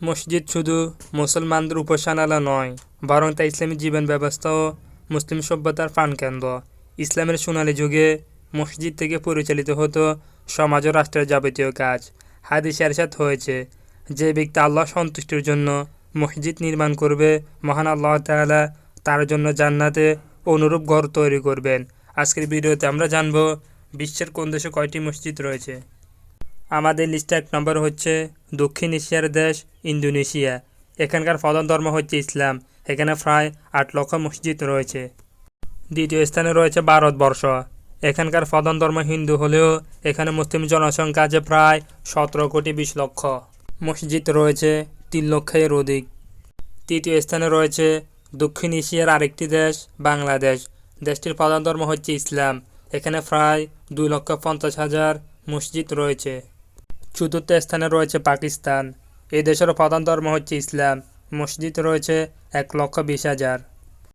মসজিদ শুধু মুসলমানদের উপাসনালয় নয়, বরং তা ইসলামী জীবন ব্যবস্থা ও মুসলিম সভ্যতার প্রাণকেন্দ্র। ইসলামের সোনালি যুগে মসজিদ থেকে পরিচালিত হতো সমাজ ও রাষ্ট্রের যাবতীয় কাজ। হাদিস এরশাদ হয়েছে, যে ব্যক্তি আল্লাহ সন্তুষ্টির জন্য মসজিদ নির্মাণ করবে, মহান আল্লাহ তাআলা তার জন্য জান্নাতে অনুরূপ ঘর তৈরি করবেন। আজকের ভিডিওতে আমরা জানব বিশ্বের কোন দেশে কয়টি মসজিদ রয়েছে। আমাদের লিস্টে এক নম্বর হচ্ছে দক্ষিণ এশিয়ার দেশ ইন্দোনেশিয়া। এখানকার প্রধান ধর্ম হচ্ছে ইসলাম। এখানে প্রায় আট লক্ষ মসজিদ রয়েছে। দ্বিতীয় স্থানে রয়েছে ভারতবর্ষ। এখানকার প্রধান ধর্ম হিন্দু হলেও এখানে মুসলিম জনসংখ্যা আছে প্রায় সতেরো কোটি বিশ লক্ষ। মসজিদ রয়েছে তিন লক্ষের অধিক। তৃতীয় স্থানে রয়েছে দক্ষিণ এশিয়ার আরেকটি দেশ, বাংলাদেশ। দেশটির প্রধান ধর্ম হচ্ছে ইসলাম। এখানে প্রায় দুই লক্ষ পঞ্চাশ হাজার মসজিদ রয়েছে। চতুর্থ স্থানে রয়েছে পাকিস্তান। এই দেশের প্রধান ধর্ম হচ্ছে ইসলাম। মসজিদ রয়েছে এক লক্ষ বিশ হাজার।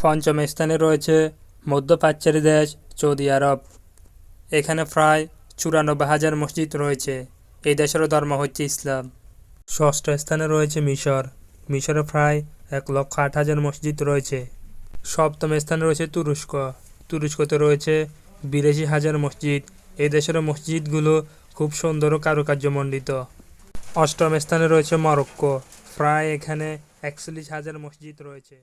পঞ্চম স্থানে রয়েছে মধ্যপ্রাচ্যের দেশ সৌদি আরব। এখানে প্রায় চুরানব্বই হাজার মসজিদ রয়েছে। এই দেশেরও ধর্ম হচ্ছে ইসলাম। ষষ্ঠ স্থানে রয়েছে মিশর। মিশরে প্রায় এক লক্ষ আট হাজার মসজিদ রয়েছে। সপ্তম স্থানে রয়েছে তুরস্ক। তুরস্কতে রয়েছে বিরাশি হাজার মসজিদ। এই দেশের মসজিদগুলো খুব সুন্দর কারুকার্যমণ্ডিত। অষ্টম স্থানে রয়েছে মরক্কো। প্রায় এখানে একচল্লিশ হাজার মসজিদ রয়েছে।